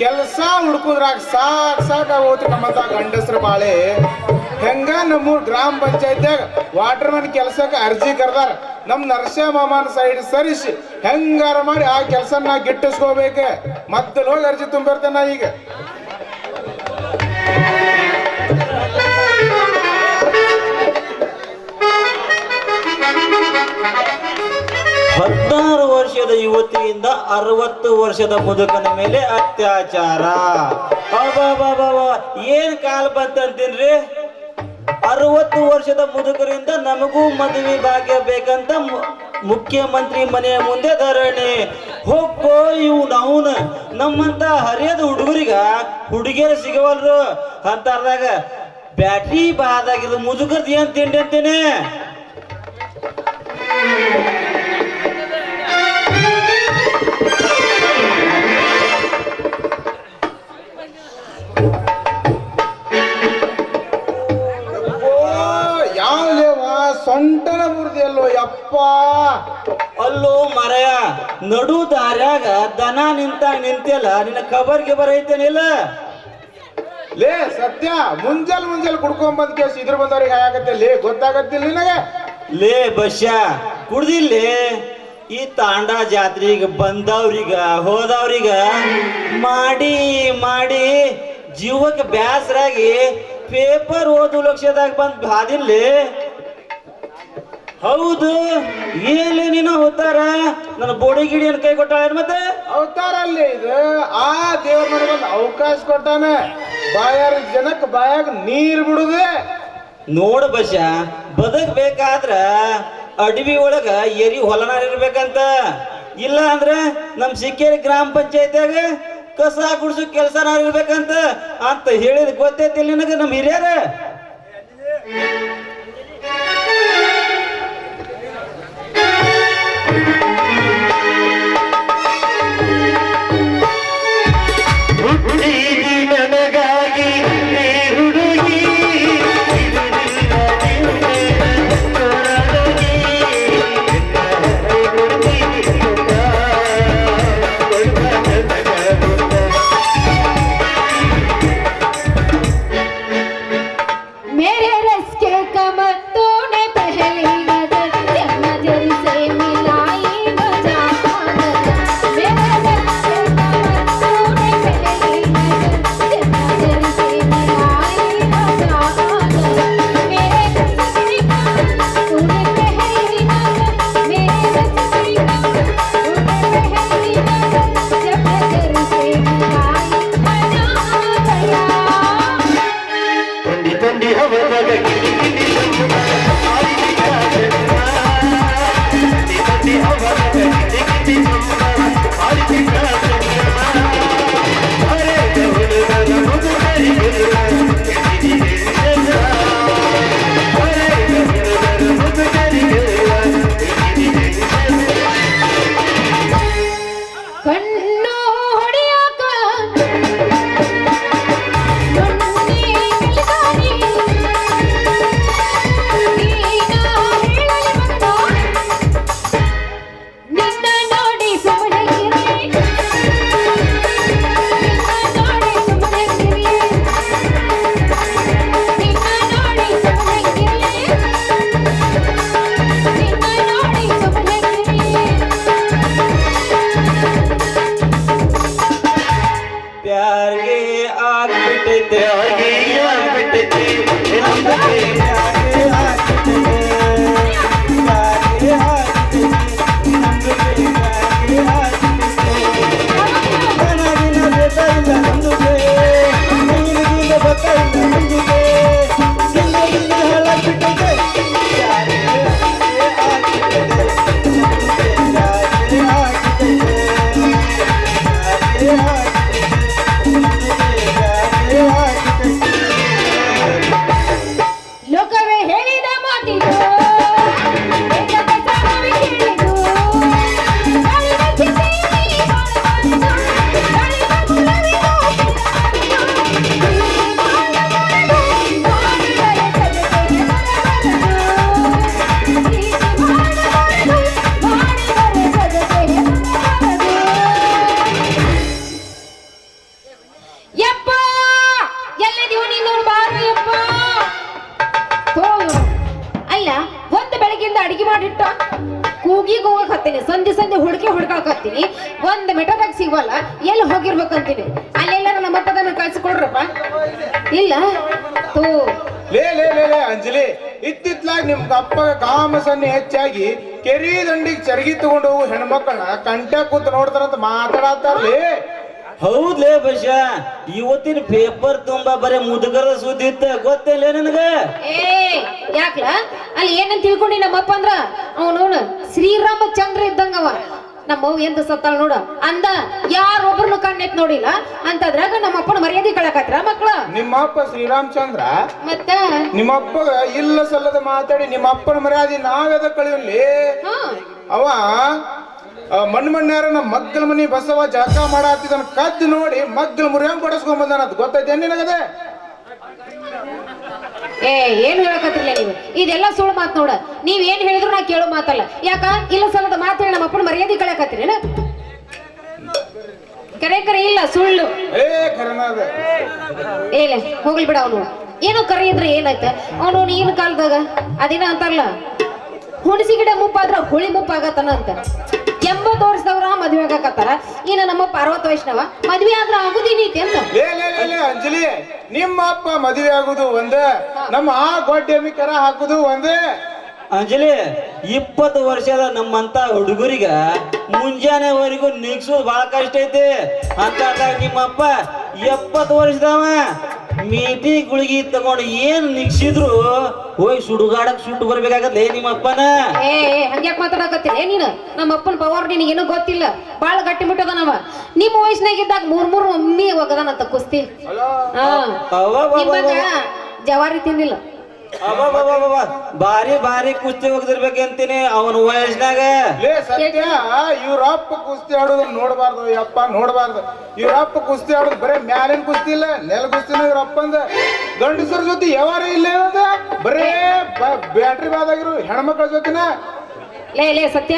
ಕೆಲಸ ಹುಡ್ಕುದ್ರಾಗ ಸಾಕ್ ಸಾಕ್ ನಮ್ಮ ನಮ್ಮಂತ ಗಂಡಸ್ರ ಬಾಳೆ. ಹೆಂಗ ನಮ್ಮೂರ್ ಗ್ರಾಮ ಪಂಚಾಯತ್ಯಾಗ ವಾಟರ್ ಮ್ಯಾನ್ ಕೆಲ್ಸಕ್ಕೆ ಅರ್ಜಿ ಕರ್ದಾರ. ನಮ್ ನರಸಿಂಹ ಮಾಮನ ಸೈಡ್ ಸರಿಸಿ ಹೆಂಗಾರ ಮಾಡಿ ಆ ಕೆಲಸ ನಾ ಗಿಟ್ಟಿಸ್ಕೋಬೇಕು. ಮತ್ತೆ ಹೋಗಿ ಅರ್ಜಿ ತುಂಬಿರ್ತೇನೆ ನಾ ಈಗ. ಹದಿನಾರು ವರ್ಷದ ಯುವತಿಯಿಂದ ಅರವತ್ತು ವರ್ಷದ ಮುದುಕನ ಮೇಲೆ ಅತ್ಯಾಚಾರ. ಏನ್ ಕಾಲ ಬಂತಂತೀನ್ರಿ ಅರವತ್ತು ವರ್ಷದ ಮುದುಕರಿಂದ ನಮಗೂ ಮದುವೆ ಭಾಗ್ಯ ಬೇಕಂತ ಮುಖ್ಯಮಂತ್ರಿ ಮನೆಯ ಮುಂದೆ ಧರಣಿ. ಹೋಗೋ ಇವು ನಾವುನ ನಮ್ಮಂತ ಹರಿಯದ ಹುಡುಗರಿಗ ಹುಡುಗಿಯರು ಸಿಗವಲ್ರು. ಅಂತಾರ್ದಾಗ ಬ್ಯಾಟ್ರಿ ಬಾದಾಗಿದ್ದು ಮುದುಕರ್ದು ಏನ್ ತಿಂಡಿ ಅಂತೇನೆ? ನಡು ದಾರ್ಯಾಗ ದನ ನಿಂತ ನಿಂತಿಲ್ಲ ನಿನ್ನ ಕಬರ್ ಗಿಬರ್ ಐತೇನಿಲ್ಲ ಲೇ ಸತ್ಯ ಮುಂಜಾಲ್ ಮುಂಜಾಲ್ ಕುಡ್ಕೊಂಡ್ ಬಂದ್ ಕೇಸ್ ಇದ್ರ ಬಂದವ್ರಿಗೆ ಆಗತ್ತೆ? ಲೇ ಗೊತ್ತಾಗತ್ತಿಲ್ಲ ನಿನಗೆ? ಲೇ ಬಶ್ಯ ಕುಡ್ದಿಲ್ಲೇ? ಈ ತಾಂಡ ಜಾತ್ರೆಗೆ ಬಂದವ್ರಿಗ ಹೋದವ್ರಿಗ ಮಾಡಿ ಮಾಡಿ ಜೀವಕ್ಕೆ ಬ್ಯಾಸರಾಗಿ ಪೇಪರ್ ಓದು ಲಕ್ಷದಾಗ ಬಂದ್ ಬಾದಿಲ್ಲೇ ಹೌದು ಏನ್ ನೀನು ಹೋತಾರ ನನ್ನ ಬೋಡಿ ಗಿಡಿಯನ್ ಕೈ ಕೊಟ್ಟಾಳ ಮತ್ತೆ? ಅವತಾರ ಅಲ್ಲಿ ಇದು. ಆ ದೇವ್ರ ನನಗೆ ಒಂದು ಅವಕಾಶ ಕೊಟ್ಟಾನ. ಬಾಯಾರ ಜನಕ್ಕೆ ಬಾಯಾಗ ನೀರ್ ಬಿಡುದೆ. ನೋಡ ಬಶ ಬದುಕ್ಬೇಕಾದ್ರ ಅಡವಿ ಒಳಗ ಎರಿ ಹೊಲನ ಇರ್ಬೇಕಂತ. ಇಲ್ಲ ಅಂದ್ರ ನಮ್ ಸಿಕ್ಕೇರಿ ಗ್ರಾಮ ಪಂಚಾಯತ್ಯಾಗ ಕಸ ಗುಡ್ಸು ಕೆಲಸನ ಇರ್ಬೇಕಂತ ಅಂತ ಹೇಳಿದ್ ಗೊತ್ತೈತಿ ನಿನಗ ನಮ್ ಹಿರಿಯರ? ஆகிய விட்டு நம்புகிறேன் ನಿಮ್ ಕಾಮ ಸನ್ನೆ ಹೆಚ್ಚಾಗಿ ಕೆರಿ ದಂಡಿಗೆ ಚರಗಿ ತಗೊಂಡು ಹೋಗು ಹೆಣ್ಮಕ್ಳನ್ನ ಕಂಟೆ ಕೂತ್ ನೋಡ್ತಾರಂತ ಮಾತಾಡತ್ತಾರ್ಲಿ. ಹೌದ್ಲೇ ಬಶ ಇವತ್ತಿನ ಪೇಪರ್ ತುಂಬಾ ಬರೀ ಮುದುಗರ ಸುದ್ದಿ ಇತ್ತ ಗೊತ್ತಿಲ್ಲ ನನಗ? ಏ ಯಾಕ್ಲ? ಅಲ್ಲಿ ಏನಂತ ತಿಳ್ಕೊಂಡಿ ನಮ್ಮಪ್ಪ ಅಂದ್ರ ಅವನವನು ಶ್ರೀರಾಮಚಂದ್ರ ಇದ್ದಂಗವ. ನಮ್ಮವ್ ಎಂತ ಸತ್ತಾಳ ನೋಡ. ಅಂದ ಯಾರೊಬ್ರನ್ನು ಕಣ್ಣೆತ್ ನೋಡಿಲ್ಲ. ಅಂತದ್ರಾಗ ನಮ್ಮಪ್ಪನ ಮರ್ಯಾದೆ ಕಳಕತ್ರ ಮಕ್ಳು? ನಿಮ್ಮ ಅಪ್ಪ ಶ್ರೀರಾಮಚಂದ್ರ? ಮತ್ತೆ? ನಿಮ್ಮ ಅಪ್ಪಗ ಇಲ್ಲ ಸಲ್ಲದ ಮಾತಾಡಿ ನಿಮ್ಮ ಅಪ್ಪನ ಮರ್ಯಾದೆ ನಾವೆದ ಕಳಿಯಲ್ಲಿ? ಹಾ. ಅವ ಮಣ್ಣು ಮಣ್ಣ್ ಮಣ್ಣಾರ ನಮ್ಮ ಮಗ್ಗಲ ಮನಿ ಬಸವ ಜಳಕ ಮಾಡಾತಿದನ್ ಕದ್ದು ನೋಡಿ ಮಗ್ಗಲ ಮುರಿಯಂಗ್ ಬಡಸ್ಕೊಂಡ್ ಅಂತ ಗೊತ್ತೈತೆ ನಿನಗದೆ? ಏ ಏನ್ ಹೇಳಕತ್ತಿರ್ಲ ನೀವು? ಇದೆಲ್ಲ ಸುಳ್ಳು ಮಾತು ನೋಡ. ನೀವ್ ಏನ್ ಹೇಳಿದ್ರು ನಾ ಕೇಳೋ ಮಾತಲ್ಲ. ಯಾಕ? ಇಲ್ಲ ಸಲದ ಮಾತು ಹೇಳಿ ನಮ್ಮ ಅಪ್ಪನ ಮರ್ಯಾದೆ ಕಳಕತ್ತೀರೇನ ಕರೆ ಕರೆ ಇಲ್ಲ ಸುಳ್ಳು. ಏಲೆ ಹೋಗ್ಲಿ ಬಿಡ ಅವನು. ಏನು ಕರೆ ಇದ್ರೆ ಏನಾಯ್ತ? ಅವನು ಈಗಿನ ಕಾಲದಾಗ ಅದೇನ ಅಂತಾರಲ್ಲ ಹುಣಸಿ ಗಿಡ ಮುಪ್ಪಾದ್ರ ಹುಳಿ ಮುಪ್ಪಾಗತ್ತನ ಅಂತ. ಮದ್ವೆ ಆಗಾಕತ್ತಾರ? ಇನ್ನ ನಮ್ಮ ಪಾರ್ವತ ವೈಷ್ಣವ ಮದ್ವೆ ಆದ್ರ ಆಗುದೇನೈತಿ ಅಂತ. ಲೇ ಲೇ ಲೇ ಲೇ ಅಂಜಲಿ ನಿಮ್ಮ ಅಪ್ಪ ಮದುವೆ ಆಗುದು ಒಂದೇ ನಮ್ಮ ಆ ಗೊಡ್ಡೆಮಿ ಕರ ಹಾಕುದು ಒಂದೇ. ಅಂಜಲಿ ಇಪ್ಪತ್ತು ವರ್ಷದ ನಮ್ಮಂತ ಹುಡುಗರಿಗ ಮುಂಜಾನೆವರೆಗೂ ನಿಗ್ಸೋದು ಬಹಳ ಕಷ್ಟ ಐತಿ. ಅಂತ ನಿಮ್ಮಪ್ಪ ಎಪ್ಪತ್ತು ವರ್ಷದವ. ಮೀಟಿ ಗುಳಿಗಿ ತಗೊಂಡು ಏನ್ ನಿಕ್ಸಿದ್ರು ಹೋಗಿ ಸುಡುಗಾಡಕ್ ಸುಟ್ಟು ಬರ್ಬೇಕಾಗತ್ತೆ ನಿಮ್ಮಪ್ಪನ? ಏ ಏ, ಹಂಗ್ಯಾಕ್ ಮಾತಾಡಕತ್ತೀನಿ ನೀನು? ನಮ್ಮ ಅಪ್ಪನ ಪವರ್ ನಿನಗೇನು ಗೊತ್ತಿಲ್ಲ. ಬಾಳ ಗಟ್ಟಿ ಮುಟ್ಟದನವ ನಿಮ್ಮ ವಯಸ್ಸಿನಾಗಿದ್ದಾಗ ಮೂರ್ ಮೂರ್ ಒಮ್ಮೆ ಹೋಗದಾನಂತ ಕುಸ್ತಿ. ಹಾ. ನಿಮ್ಮಂಗ ಜವಾರಿ ತಿಂದಿಲ್ಲ. ಬಾರಿ ಬಾರಿ ಕುಸ್ತಿ ಹೋಗ್ದಿರ್ಬೇಕಂತೀನಿ ಅವನ ವಯಸ್ಸಿನಾಗ. ಲೇ ಸತ್ಯ ಇವ್ರ ಅಪ್ಪ ಕುಸ್ತಿ ಆಡೋದು ನೋಡಬಾರ್ದು ಯಪ್ಪ ನೋಡಬಾರ್ದು. ಇವ್ರ ಅಪ್ಪ ಕುಸ್ತಿ ಆಡೋದು ಬರೇ ಮ್ಯಾಲಿನ ಕುಸ್ತಿ ಇಲ್ಲ ನೆಲ ಕುಸ್ತಿನ ಇವ್ರ ಅಪ್ಪಂದ. ಗಂಡಸರ ಜೊತೆ ಯಾವಾರ ಇಲ್ಲ ಬರೇ ಬ್ಯಾಟ್ರಿ ಬಾದಾಗಿರು ಹೆಣ್ಮಕ್ಳ ಜೊತೆನ? ಲೇ ಲೇ ಸತ್ಯ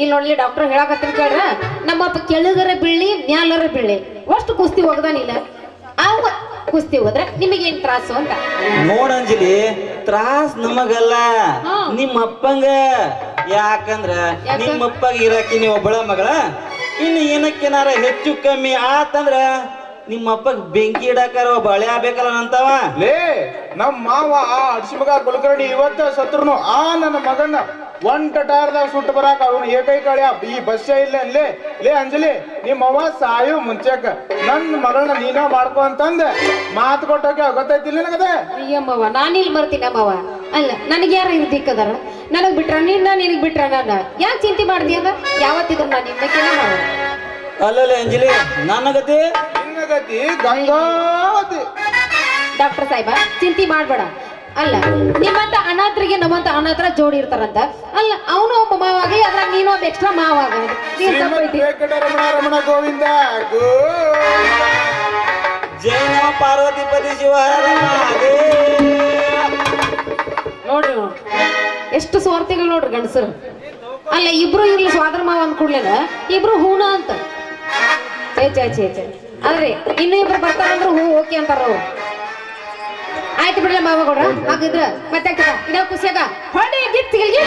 ಇಲ್ಲಿ ನೋಡ್ಲಿ ಡಾಕ್ಟರ್ ಹೇಳಕತ್ತೀನಿ ಕೇಳ್ರ. ನಮ್ಮಪ್ಪ ಕೆಳಗರ ಬೀಳಿ ಮ್ಯಾಲರ ಬೀಳಿ ಅಷ್ಟು ಕುಸ್ತಿ ಹೋಗದಾನಿಲ್ಲ ಅವ ಕುಸ್ತಿ ಹೋದ್ರೆ ನಿಮಗೇನ್ ತ್ರಾಸು ಅಂತ? ನೋಡಂಜಲಿ ತ್ರಾಸ್ ನಮಗಲ್ಲ. ಹಾ. ನಿಮ್ಮ ಅಪ್ಪಂಗ ಯಾಕಂದ್ರ ಯಾಕ? ನಿಮ್ಮ ಅಪ್ಪಗ ಇರಾಕಿ ನೀವು ಒಬ್ಬಳ ಮಗಳ. ಇನ್ನು ಏನಕ್ಕೇನಾರ ಹೆಚ್ಚು ಕಮ್ಮಿ ಆತಂದ್ರ ನಿಮ್ಮ ಅಪ್ಪಗ್ ಬೆಂಕಿ ಇಡಾಕಾರ ಒಬ್ಬ ಹಳೆ ಆಗ್ಬೇಕಲ್ಲ ನಂತವ. ಲೇ ನಮ್ಮ ಮಾವ ಆ ಅಡ್ಸಿಮಗ ಕುಲಕರ್ಣಿ ಇವತ್ತ ಸತ್ರುನು ಆ ನನ್ನ ಮಗನ ಒಂಟ ಟಟಾರ್ದಾಗ ಸುಟ್ಟು ಬರಾಕ ಅವನು ಏಕೈಕ ಈ ಬಸ್ಸೇ ಇಲ್ಲ ಲೇ ಲೇ ಅಂಜಲಿ ನಿಮ್ಮ ಅವ್ವ ಸಾಯು ಮುಂಚೆಕ. ನನ್ನ ಮಗಳನ್ನ ನೀನ ಮಾಡ್ಕೊ ಅಂತಂದ. ಮಾತು ಕೊಟ್ಟೋಕೆ ಗೊತ್ತೈತಿಲ್ಲ ನನಗದೆ? ಅಯ್ಯಮ್ಮವ್ವ ಇಲ್ಲಿ ಬರ್ತೀನಿ ಅಮ್ಮವ್ವ. ಅಲ್ಲ ನನಗೆ ಯಾರು ಇದು ದಿಕ್ಕದಾರ ನನಗೆ ಬಿಟ್ರ ನಿನ್ನ ನಿನಗೆ ಬಿಟ್ರ ನನ್ನ. ಯಾಕೆ ಚಿಂತೆ ಮಾಡ್ದಿ ಅದ? ಯಾವತ್ತಿದ್ರು ನಾನು ನಿಮ್ಮಕ್ಕೆನ ಮಾಡ ಅಲ್ಲಲ್ಲ ಅಂಜಲಿ ನನ್ನ ಗತಿ ನಿನ್ನಗತಿ ಗಂಗಾವತಿ. ಡಾಕ್ಟರ್ ಸಾಹೇಬ ಚಿಂತೆ ಮಾಡ್ಬೇಡ. ಅಲ್ಲ ನಿಮ್ಮಂತ ಅನಾಥರಿಗೆ ನಮ್ಮಂತ ಅನಾಥರ ಜೋಡಿ ಇರ್ತಾರಂತ. ಅಲ್ಲ ಅವನು ಒಬ್ಬ ಮಾವಾಗಿ ಅದ್ರಾಗ ನೀನು ಒಬ್ಬ ಎಕ್ಸ್ಟ್ರಾ ಮಾವಾಗ. ನೀನ್ ಶ್ರೀಮದ್ ತಪ್ಪೈತಿ ವೆಂಕಟ ರಮಣ ಗೋವಿಂದ ಶಿವ ನೋಡ್ರಿ. ಎಷ್ಟು ಸ್ವಾರ್ಥಿಗಳು ನೋಡ್ರಿ ಗಂಡಸರು. ಅಲ್ಲ ಇಬ್ರು ಇರ್ಲಿ ಸ್ವಾದ್ರ ಮಾವ ಅಂದ್ಕೊಡ್ಲೇನ ಇಬ್ರು ಹೂಣ ಅಂತ. ಚೇ ಚೇ ಚೇ ಚೇ ಅದ್ರಿ ಇನ್ನೂ ಇಬ್ರು ಬರ್ತಾರಂದ್ರು ಹೂ ಓಕೆ ಅಂತಾರ ಅವ್ರು. ಆಯ್ತು ಬಿಡ್ರಿ ಮಾವ ಕೊಡ್ರ ಹಾಗಿದ್ರ ಮತ್ತೆ ಆಗ್ತದ ಇನ್ನ ಖುಷಿಯಾಗ ಹೊಡೆ ಗಿತ್ತಿಗೆ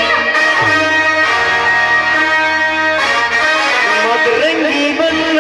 ಮದರಂಗಿ ಬಲ್ಲ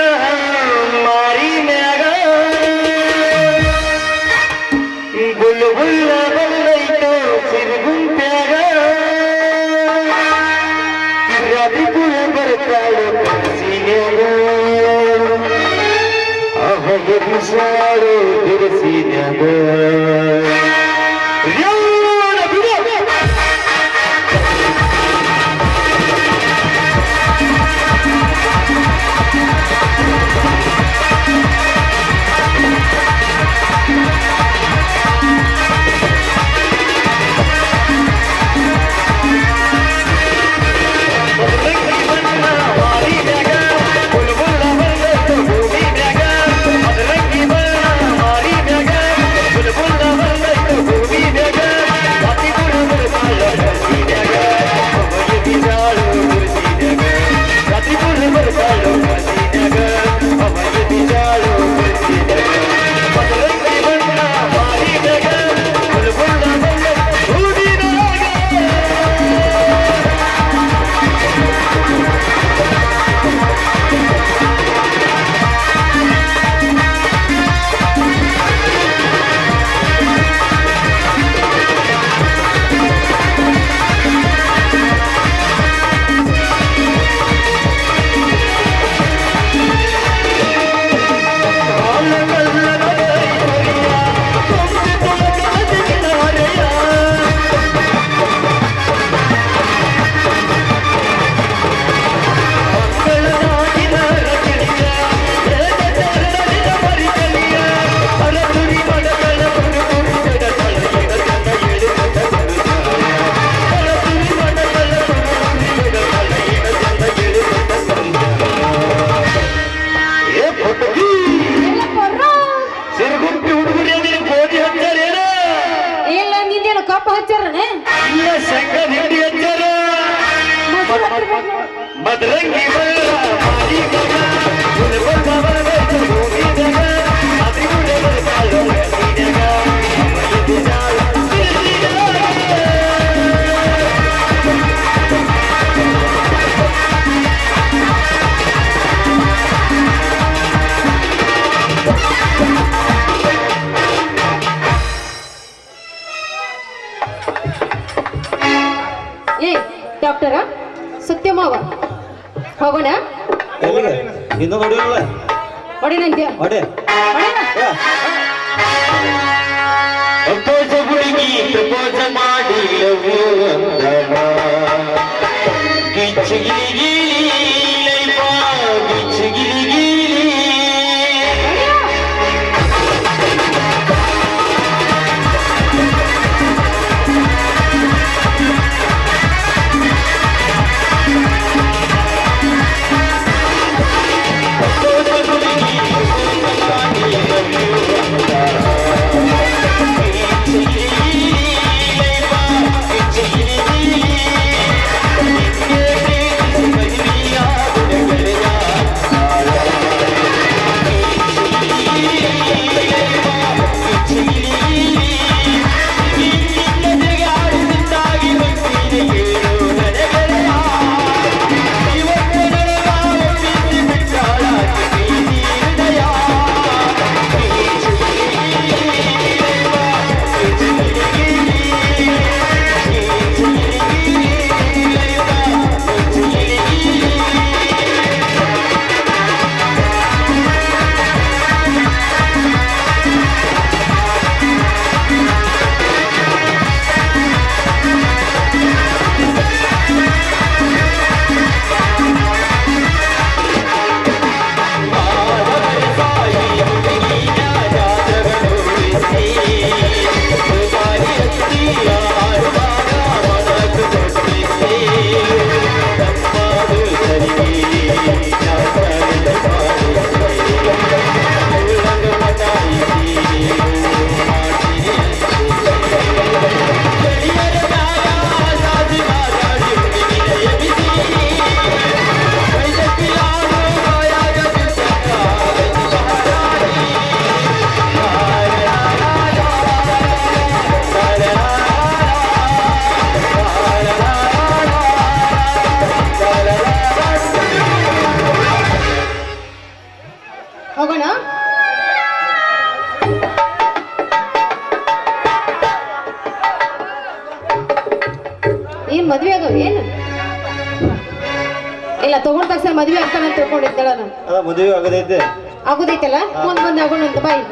Hallelujah. ಹೋಗೋಣ? ಎಲ್ಲಿಗೆ ಇನ್ನೂ ನೋಡಿರಲ್ಲ ಹೊಡಿನಂತೆ ಹೊಡೆ ಹೊಡಿನ ಪ್ರಪೋಸ ಹುಡುಗಿ ಪ್ರಪೋಸ ಮಾಡಿ ಲವ್ ಹೋಗೋಣ? ಏನ್ ಮದ್ವೆ ಅದು? ಏನು? ಇಲ್ಲ ತಗೊಂಡ ತಕ್ಷಣ ಮದ್ವೆ ಆಗ್ತಾನೆ ಅಂತ ತಿಳ್ಕೊಂಡಿದ್ದಾಳ ನಾನು. ಮದುವೆ ಆಗದೈತೆ. ಆಗೋದೈತಲ್ಲ? ಮುಂದ್ ಮುಂದೆ ಆಗೋಣ ಅಂತ ಬಾಯ್